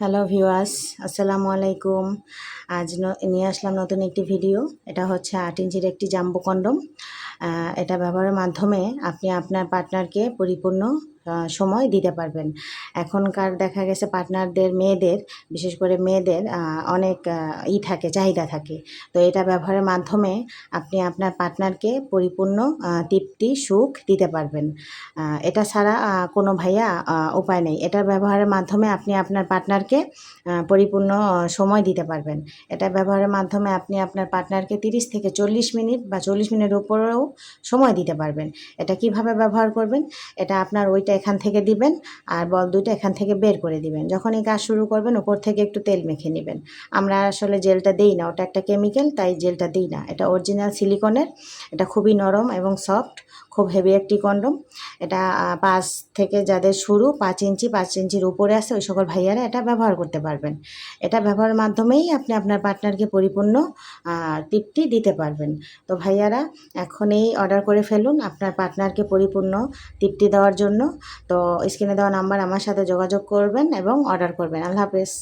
Hello viewers, আসসালামু আলাইকুম। আজ নিয়ে আসলাম নতুন একটি ভিডিও। এটা হচ্ছে আট ইঞ্চির একটি জাম্বু কন্ডম। এটা ব্যবহারের মাধ্যমে আপনি আপনার পার্টনারকে পরিপূর্ণ সময় দিতে পারবেন। এখনকার দেখা গেছে পার্টনারদের মেয়েদের, বিশেষ করে মেয়েদের অনেক ই থাকে, চাহিদা থাকে। তো এটা ব্যবহারের মাধ্যমে আপনি আপনার পার্টনারকে পরিপূর্ণ তৃপ্তি, সুখ দিতে পারবেন। এটা ছাড়া কোনো ভাইয়া উপায় নেই। এটার ব্যবহারের মাধ্যমে আপনি আপনার পার্টনারকে পরিপূর্ণ সময় দিতে পারবেন। এটা ব্যবহারের মাধ্যমে আপনি আপনার পার্টনারকে তিরিশ থেকে চল্লিশ মিনিট বা চল্লিশ মিনিটের উপরেও সময় দিতে পারবেন। এটা কীভাবে ব্যবহার করবেন? এটা আপনার ওইটা এখান থেকে দিবেন আর বল দুইটা এখান থেকে বের করে দিবেন। যখন এই কাজ শুরু করবেন, উপর থেকে একটু তেল মেখে নেবেন। আমরা আসলে জেলটা দিই না, ওটা একটা কেমিক্যাল, তাই জেলটা দিই না। এটা অরিজিনাল সিলিকনের, এটা খুবই নরম এবং সফট খুব হেভি একটি কন্ডম এটা পাঁচ থেকে যাদের শুরু, পাঁচ ইঞ্চি, পাঁচ ইঞ্চির উপরে আছে, ওই সকল ভাইয়ারা এটা ব্যবহার করতে পারবেন। এটা ব্যবহারের মাধ্যমেই আপনি আপনার পার্টনারকে পরিপূর্ণ তৃপ্তি দিতে পারবেন। তো ভাইয়ারা এখনই অর্ডার করে ফেলুন আপনার পার্টনারকে পরিপূর্ণ তৃপ্তি দেওয়ার জন্য। তো স্ক্রিনে দেওয়া নাম্বার আমার সাথে যোগাযোগ করবেন এবং অর্ডার করবেন। আল্লাহ হাফেজ।